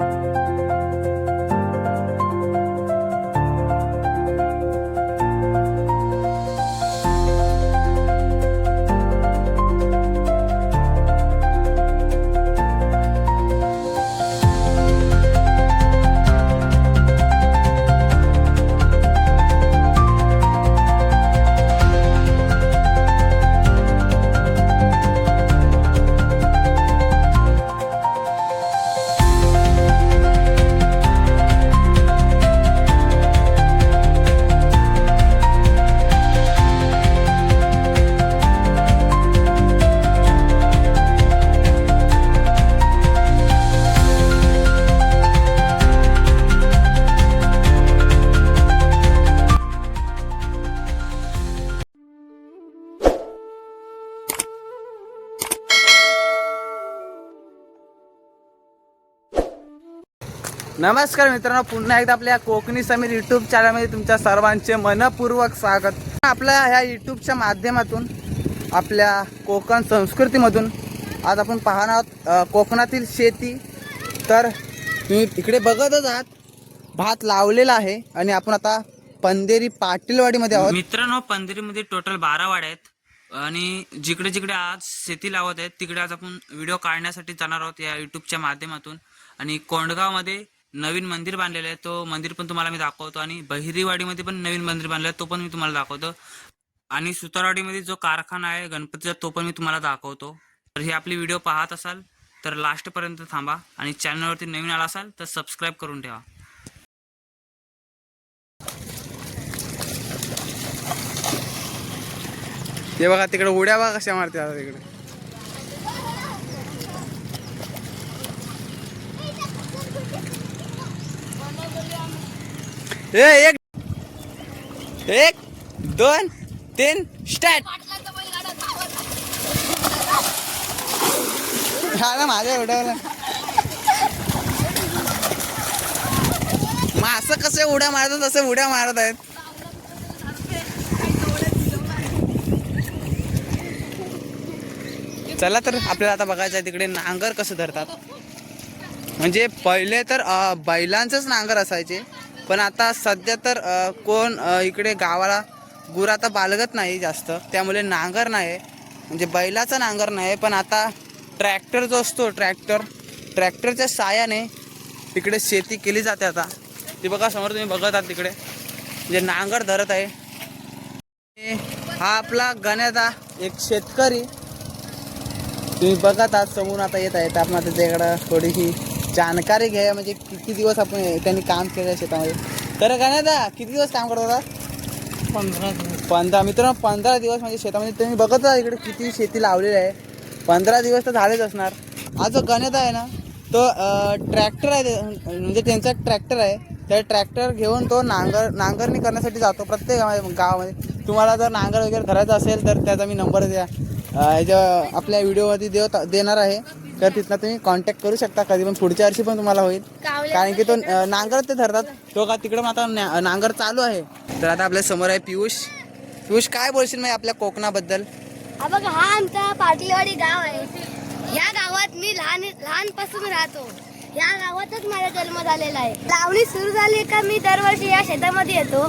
you नमस्कार मित्रांनो पुन्हा एकदा आपल्या कोकणी समीर युट्यूब चॅनलमध्ये तुमच्या सर्वांचे मनपूर्वक स्वागत. आपल्या ह्या युट्यूबच्या माध्यमातून आपल्या कोकण संस्कृतीमधून आज आपण पाहणार आहोत कोकणातील शेती. तर मी इकडे बघतच आहात भात लावलेला आहे आणि आपण आता पंदेरी पाटीलवाडीमध्ये आहोत. मित्रांनो पंदेरीमध्ये टोटल बारा वाड्या आहेत. आणि जिकडे जिकडे आज शेती लावत आहेत तिकडे आज आपण व्हिडिओ काढण्यासाठी जाणार आहोत या युट्यूबच्या माध्यमातून. आणि कोंडगावमध्ये नवीन मंदिर बांधलेलं आहे. तो मंदिर पण तुम्हाला मी दाखवतो. आणि बहिरीवाडीमध्ये पण नवीन मंदिर बांधलं आहे. तो पण मी तुम्हाला दाखवतो. आणि सुतारवाडीमध्ये जो कारखाना आहे गणपतीचा तो पण मी तुम्हाला दाखवतो. तर हे आपली व्हिडिओ पाहत असाल तर लास्टपर्यंत थांबा. आणि चॅनलवरती नवीन आला असाल तर सबस्क्राईब करून ठेवा. ते बघा तिकडे उड्या बघा कशा मारते आता तिकडे. ए, एक. एक दोन तीन स्टार्ट हा ना माझ्या उड्याला मासं कसे उड्या मारतात तसे उड्या मारत आहेत. चला तर आपल्याला आता बघायचं आहे तिकडे नांगर कसं धरतात. म्हणजे पहिले तर बैलांचंच नांगर असायचे. पण आता सध्या तर कोण इकडे गावाला गुर आता बालगत नाही जास्त. त्यामुळे नांगर नाही. म्हणजे बैलाचा नांगर नाही पण आता ट्रॅक्टर जो असतो ट्रॅक्टर ट्रॅक्टरच्या साहाय्याने तिकडे शेती केली जाते आता. ती बघा समोर तुम्ही बघत आहात तिकडे. म्हणजे नांगर धरत आहे. हा आपला गण्याचा एक शेतकरी. तुम्ही बघत आहात समोर आता येत आहेत आपण आता त्याकडं थोडीशी जानकारी घ्या म्हणजे किती दिवस आपण त्यांनी काम केलं आहे शेतामध्ये? तर का दा किती दिवस काम करत होता? पंधरा पंधरा मित्रांनो पंधरा दिवस म्हणजे शेतामध्ये तुम्ही बघत आहात इकडे किती शेती लावलेली आहे. पंधरा दिवस तर झालेच असणार. हा जो गणित आहे ना तो ट्रॅक्टर आहे म्हणजे त्यांचा ट्रॅक्टर आहे. त्या ट्रॅक्टर घेऊन तो नांगर नांगरणी करण्यासाठी जातो प्रत्येक गावामध्ये गावामध्ये. तुम्हाला जर नांगर वगैरे धरायचा असेल तर त्याचा मी नंबर द्या. ह्याच्या आपल्या व्हिडिओमध्ये देव देणार आहे. तर तिथनं तुम्ही कॉन्टॅक्ट करू शकता. कधी पण पुढच्या वर्षी पण तुम्हाला होईल. कारण की तो नांगर ते धरतात. तो का तिकडं आता नांगर चालू आहे. तर आता आपल्यासमोर आहे पियुष. पियुष काय बोलशील मग आपल्या कोकणाबद्दल? हा बघा हा आमचा पाटीलवाडी गाव आहे. या गावात मी लहान लहानपासून राहतो. या गावातच माझा जन्म झालेला आहे. लावणी सुरू झाली का मी दरवर्षी या शेतामध्ये येतो.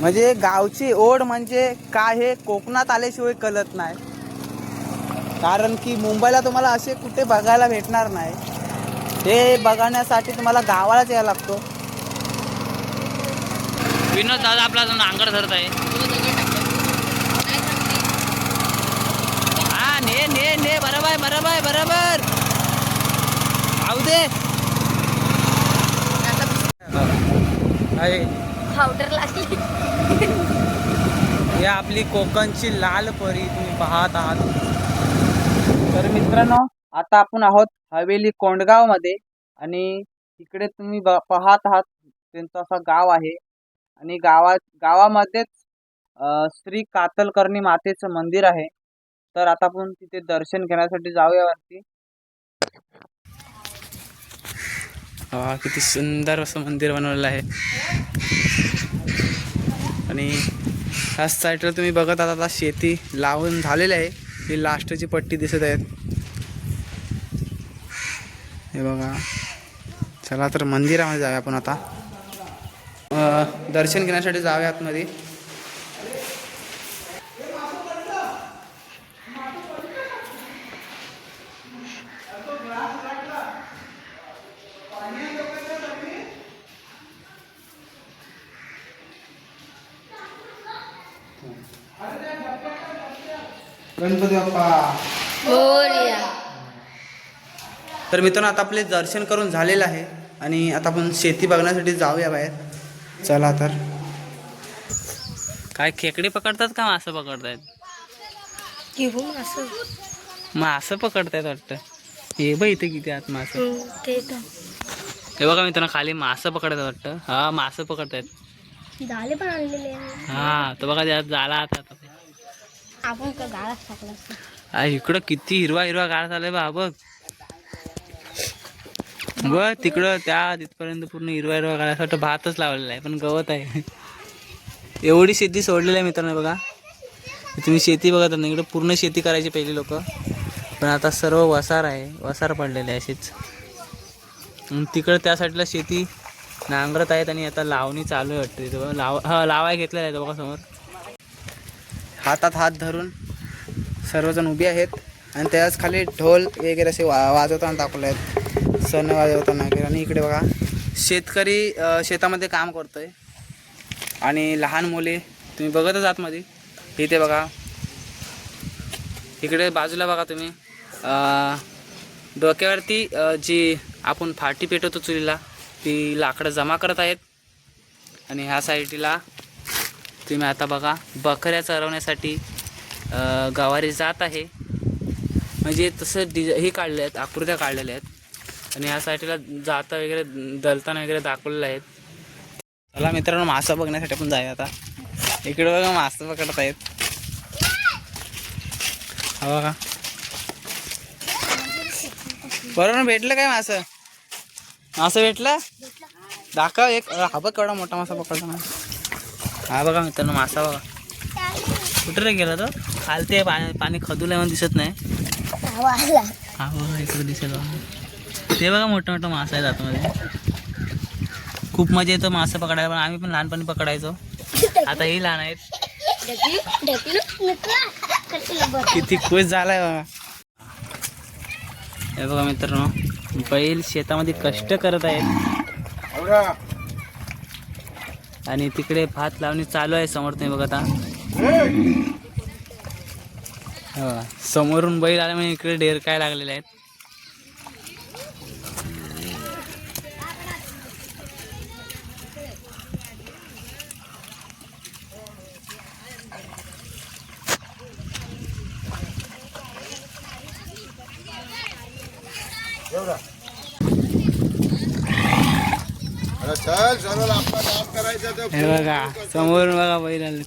म्हणजे गावची ओढ म्हणजे काय हे कोकणात आल्याशिवाय कळत नाही. कारण की मुंबईला तुम्हाला असे कुठे बघायला भेटणार नाही. हे बघण्यासाठी तुम्हाला गावालाच यायला लागतो. विनोद दादा आपला नांगर धरत आहे. हा ने ने ने बरोबर बरोबर बरोबर. आऊ दे. पावडर लागली. ही आपली कोकणची लाल परी तुम्ही पाहत आहात. तर मित्रांनो आता आपण आहोत हवेली कोंडगावमध्ये आणि इकडे तुम्ही ब- पाहत आहात त्यांचं असं गाव आहे आणि गावात गावामध्येच श्री कातलकर्णी मातेचं मंदिर आहे. तर आता आपण तिथे दर्शन घेण्यासाठी जाऊया वरती. हा किती सुंदर असं मंदिर बनवलेलं आहे. आणि ह्याच साईडला तुम्ही बघत आहात आता शेती लावून झालेली आहे. ही लास्टची पट्टी दिसत आहेत. हे बघा. चला तर मंदिरामध्ये जाऊया आपण आता. दर्शन घेण्यासाठी जाऊया आतमध्ये गणपती बाप्पा. तर मित्रांनो आता आपले दर्शन करून झालेलं आहे आणि आता आपण शेती बघण्यासाठी जाऊया बाहेर. चला तर. काय खेकडे पकडतात का मासं पकडतायत? मासं पकडतायत वाटतं. हे बघ इथे किती आत मासं. ते हे बघा मित्रांनो खाली मासं पकडतात वाटतं. हा मासं पकडतायत. झाले पण आणलेले. हा तर बघा त्यात झाला आता. आपण का गाळात टाकला इकडं किती हिरवा हिरवा गाळ झालाय बा बघ. बघ तिकडं त्या तिथपर्यंत पूर्ण हिरवा हिरवा गाळ. असं वाटतं भातच लावलेला आहे पण गवत आहे. एवढी शेती सोडलेली आहे मित्रांनो बघा. तुम्ही शेती बघत ना इकडं पूर्ण शेती करायची पहिली लोक. पण आता सर्व वसार आहे वसार पडलेले आहे असेच. तिकडं त्या साईडला शेती नांगरत आहेत आणि आता लावणी चालू आहे वाटतं लाव हा लावाय घेतलेला आहे बघा समोर. हातात हात धरून सर्वजण उभे आहेत आणि त्याच खाली ढोल वगैरे असे वा वाजवताना दाखवले आहेत. सण वाजवताना वगैरे. आणि इकडे बघा शेतकरी शेतामध्ये काम करतोय. आणि लहान मुले तुम्ही बघतच आतमध्ये इथे बघा. इकडे बाजूला बघा तुम्ही. डोक्यावरती जी आपण फाटी पेटवतो चुलीला ती लाकडं जमा करत आहेत. आणि ह्या साईडला तुम्ही आता बघा बकऱ्या चरवण्यासाठी गावारी गवारी जात आहे. म्हणजे तसं डिज हे काढले आहेत आकृत्या काढलेल्या आहेत. आणि ह्या साईडला जाता वगैरे दलताना वगैरे दाखवलेलं आहेत. चला मित्रांनो मासा बघण्यासाठी आपण जाऊया आता. इकडे बघा मासा पकडत आहेत. हा का बरोबर भेटलं काय मासं? मासं भेटलं? दाखव एक हा बघ केवढा मोठा मासा पकडला हा बघा मित्रांनो मासा बघा. कुठे रे गेला तो? खालते पाणी पाणी खदूला म्हणून दिसत नाही. हा बघा इकडे दिसेल. ते बघा मोठा मोठा मासा आहे आतमध्ये खूप मजा येतं मासा पकडायला पण आम्ही पण लहानपणी पकडायचो. आता ही लहान आहेत. किती खुश झालाय बघा. हे बघा मित्रांनो बैल शेतामध्ये कष्ट करत आहेत. आणि तिकडे भात लावणी चालू आहे समोर तुम्ही बघा आता हे! समोरून बैल आला म्हणजे इकडे डेर काय लागलेले आहेत चल सरळ आपला काम करायचं तर हे बघा समोरून बघा बैल आले.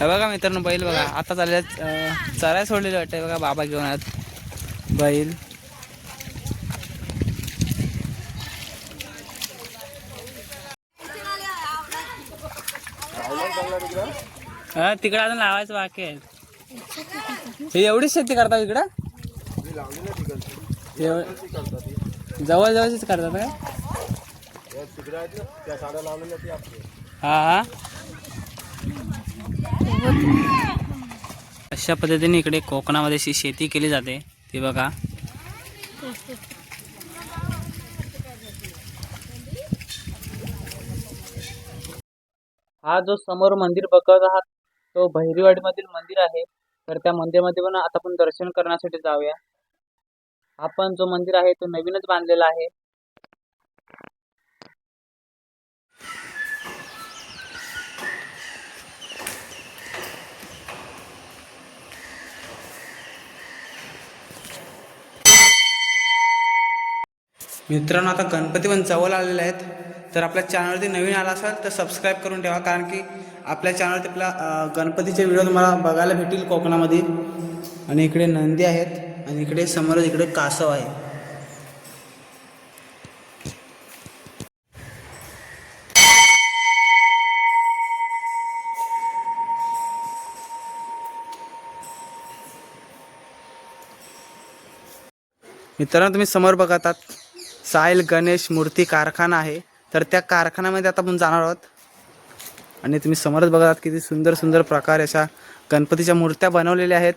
हे बघा मित्रांनो बैल बघा. आता चालले चराय सोडलेले वाटते बघा बाबा घेऊन आहेत बैल. हा तिकडे अजून लावायचं बाकी आहे. हे एवढीच शेती करतात इकडं? जवळ जवळचीच करतात का? हा हा. अशा पद्धतीने इकडे कोकणामध्ये अशी शेती केली जाते ती बघा. हा जो समोर मंदिर बघत आहात तो बहिरीवाडीमधील मंदिर आहे. तर त्या मंदिरामध्ये पण आता आपण दर्शन करण्यासाठी जाऊया. आपण जो मंदिर आहे तो नवीनच बांधलेला आहे. मित्रांनो आता गणपती पण जवळ आलेले आहेत. तर आपल्या चॅनलवरती नवीन आला असाल तर सबस्क्राईब करून ठेवा कारण की आपल्या चॅनलवरती आपल्या गणपतीचे व्हिडिओ तुम्हाला बघायला भेटतील कोकणामध्ये. आणि इकडे नंदी आहेत. आणि इकडे समोरच इकडे कासव आहे. मित्रांनो तुम्ही समोर बघतात साहिल गणेश मूर्ती कारखाना आहे. तर त्या कारखान्यामध्ये आता आपण जाणार आहोत. आणि तुम्ही समोरच बघतात किती सुंदर सुंदर प्रकारे अशा गणपतीच्या मूर्त्या बनवलेल्या आहेत.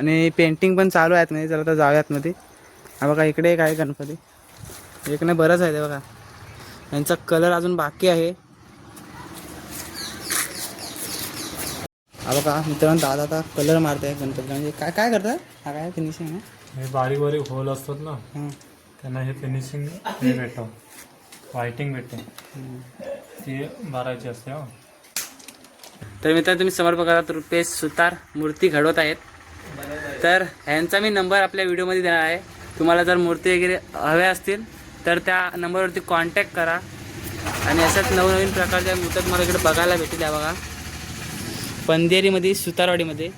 आणि पेंटिंग पण चालू आहेत म्हणजे चला तर जाऊयात मध्ये. हा बघा इकडे एक आहे गणपती. एक नाही बरंच आहे ते बघा. यांचा कलर अजून बाकी आहे. हा बघा मित्रांनो दादा आता कलर मारत आहे गणपती म्हणजे काय काय करतात? हा काय फिनिशिंग आहे? हे बारीक बारीक होल असतात ना त्यांना हे फिनिशिंग हे भेटतं. व्हायटिंग भेटते. ती भरायची असते हो. तर मित्रांनो तुम्ही समोर बघतात रुपेश सुतार मूर्ती घडवत आहेत. तर ह्यांचा मी नंबर आपल्या व्हिडिओमध्ये देणार आहे. तुम्हाला जर मूर्ती वगैरे हव्या असतील तर त्या नंबरवरती कॉन्टॅक्ट करा. आणि अशाच नवनवीन प्रकारच्या मूर्त्या तुम्हाला इकडे बघायला भेटतील या बघा. पंधेरीमध्ये सुतारवाडीमध्ये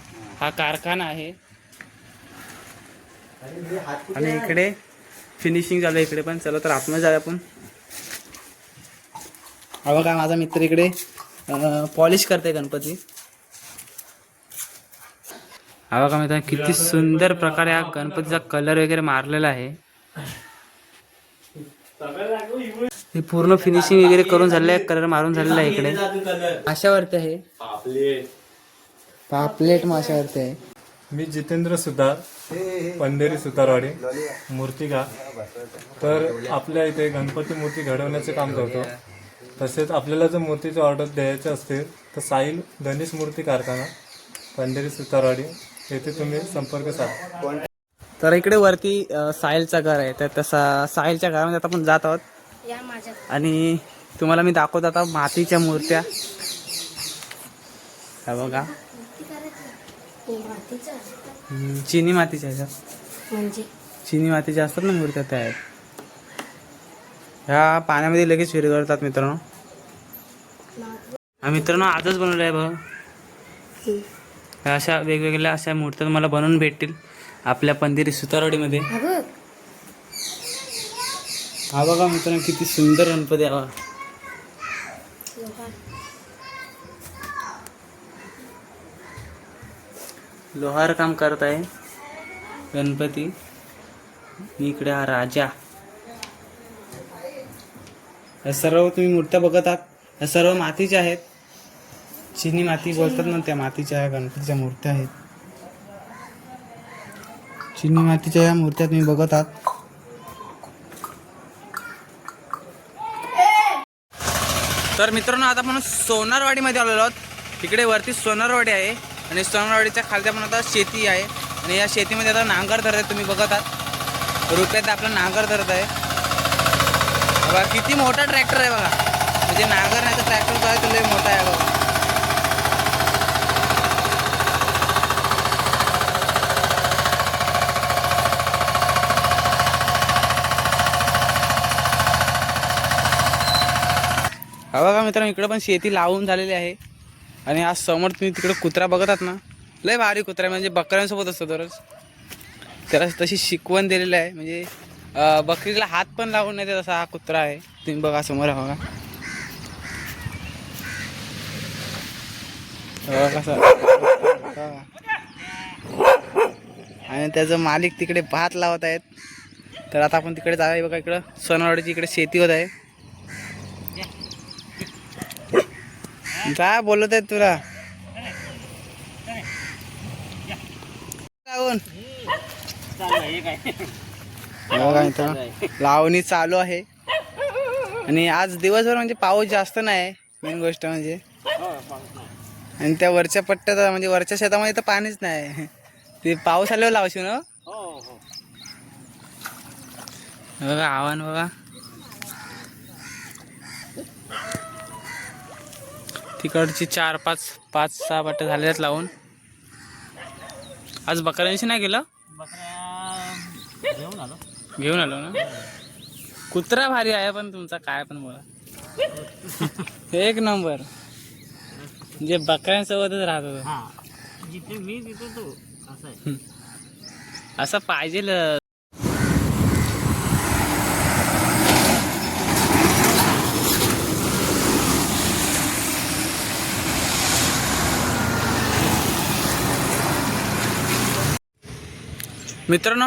हा कारखाना आहे. आणि इकडे फिनिशिंग झालं आहे इकडे पण. चला तर आतमध्ये जाऊया आपण. हा बघा माझा मित्र इकडे पॉलिश करते गणपती. हा बघा मित्र किती सुंदर प्रकारे हा गणपतीचा कलर वगैरे मारलेला आहे. हे पूर्ण फिनिशिंग वगैरे करून झालेलं आहे कलर मारून झालेला आहे इकडे. माशावरती आहे. पापलेट माशावरती आहे. मी जितेंद्र सुतार पंढेरी सुतारवाडी मूर्तिका तर आपल्या इथे गणपती मूर्ती घडवण्याचे काम करतो. तसेच आपल्याला जर मूर्तीची ऑर्डर द्यायची असतील तर साईल गणेश मूर्ती कारखाना पंढेरी सुतारवाडी येथे तुम्ही संपर्क साधा. तर इकडे वरती साहिलचं घर आहे. तर तसा साहिलच्या घरामध्ये आता आपण जात आहोत. या माझ्या आणि तुम्हाला मी दाखवत आता मातीच्या मूर्त्या. हा बघा. हे चिनी मातीच्या ह्याच्यात म्हणजे? चिनी मातीच्या असतात ना मूर्त्या त्या आहेत. ह्या पाण्यामध्ये लगेच विरघळतात मित्रांनो. हा मित्रांनो आजच बनवलं आहे बघ. ह्या अशा वेगवेगळ्या अशा मूर्त्या तुम्हाला बनवून भेटतील आपल्या पंदिरी सुतारवाडीमध्ये. हा बघा मित्रांनो किती सुंदर गणपती आवा लोहार काम करत आहे गणपती. इकडे हा राजा. या सर्व तुम्ही मूर्त्या बघत आहात. या सर्व मातीच्या आहेत. चिनी माती बोलतात ना त्या मातीच्या ह्या गणपतीच्या मूर्त्या आहेत. चिनी मातीच्या या मूर्त्या तुम्ही बघत आहात. तर मित्रांनो आता आपण सोनारवाडीमध्ये आलेलो आहोत. इकडे वरती सोनारवाडी आहे आणि सोनारवाडीच्या खालती आपण आता शेती आहे. आणि या शेतीमध्ये आता नांगर धरत आहे तुम्ही बघत आहात. रुपयात आपला नांगर धरत आहे. बघा किती मोठा ट्रॅक्टर आहे बघा. म्हणजे नांगर नाही तर ट्रॅक्टर जो आहे तो लय मोठा आहे बघा. हा बघा मित्रांनो इकडं पण शेती लावून झालेली आहे. आणि आज समोर तुम्ही तिकडं कुत्रा बघतात ना लय भारी कुत्रा आहे म्हणजे बकऱ्यांसोबत असतो दररोज. त्याला तशी शिकवण दिलेली आहे म्हणजे बकरीला हात पण लावून नाही तसा हा कुत्रा आहे. तुम्ही बघा समोर बघा. कसा आणि त्याचं मालिक तिकडे भात लावत आहेत. तर आता आपण तिकडे जाऊया बघा इकडं. सोनवाडीची इकडे शेती होत आहे. काय बोलत आहेत तुला? लावणी चालू आहे. आणि आज दिवसभर म्हणजे पाऊस जास्त नाही मेन गोष्ट म्हणजे. आणि त्या वरच्या पट्ट्यात म्हणजे वरच्या शेतामध्ये तर पाणीच नाही. ते पाऊस आल्यावर लावशील ना बघा आव्हान बघा. तिकडची चार पाच पाच सहा पट्ट्या झालेल्यात लावून. आज बकऱ्यांशी नाही गेलं? घेऊन आलो ना. कुत्रा भारी आहे पण तुमचा काय पण बोला. एक नंबर. म्हणजे बकऱ्यांसोबतच राहतो जिथे मी तिथे तो असं पाहिजे मित्रांनो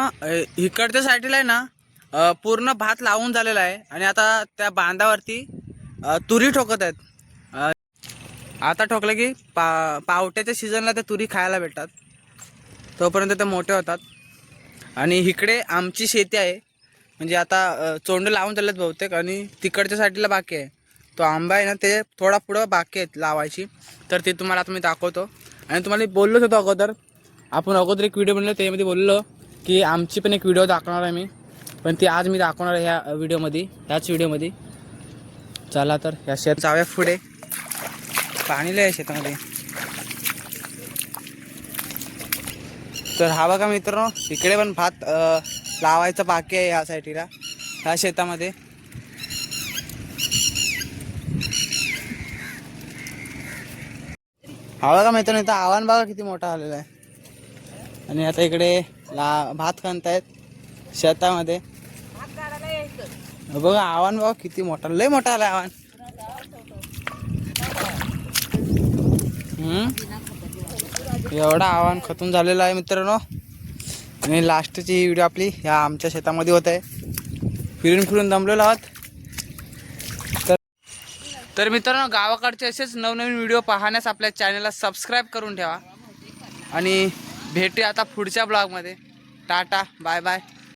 इकडच्या साईडला आहे ना पूर्ण भात लावून झालेला आहे आणि आता त्या बांधावरती तुरी ठोकत आहेत. आता ठोकलं की पा पावट्याच्या सीझनला त्या तुरी खायला भेटतात. तोपर्यंत ते मोठे होतात. आणि इकडे आमची शेती आहे. म्हणजे आता चोंड लावून झालेत बहुतेक आणि तिकडच्या साईडला बाकी आहे. तो आंबा आहे ना ते थोडा पुढं बाकी आहेत लावायची. तर ते तुम्हाला आता मी दाखवतो. आणि तुम्हाला बोललोच होतो अगोदर. आपण अगोदर एक व्हिडिओ बनलो त्यामध्ये बोललो. की आमची पण एक व्हिडिओ दाखवणार आहे मी. पण ती आज मी दाखवणार आहे ह्या व्हिडिओमध्ये ह्याच व्हिडिओमध्ये चला तर ह्या शेत जाव्या पुढे. पाणी लय आहे शेतामध्ये. तर हा बघा मित्रांनो इकडे पण भात लावायचं लावायचा बाकी आहे ह्या साईटीला ह्या शेतामध्ये. हा बघा मित्रांनो इथं आव्हान बघा किती मोठा आलेला आहे. आणि आता इकडे ला भात खणतायत शेतामध्ये. बघा आव्हान भाऊ किती मोठा लय मोठा आला आव्हान. एवढा आव्हान खतून झालेलं आहे मित्रांनो. आणि लास्टची ही व्हिडिओ आपली ह्या आमच्या शेतामध्ये होत आहे. फिरून फिरून दमलेलो आहोत. तर तर मित्रांनो गावाकडचे असेच नवनवीन व्हिडिओ पाहण्यास आपल्या चॅनलला सबस्क्राईब करून ठेवा. आणि भेटूया आता पुढच्या ब्लॉगमध्ये. Tata bye bye.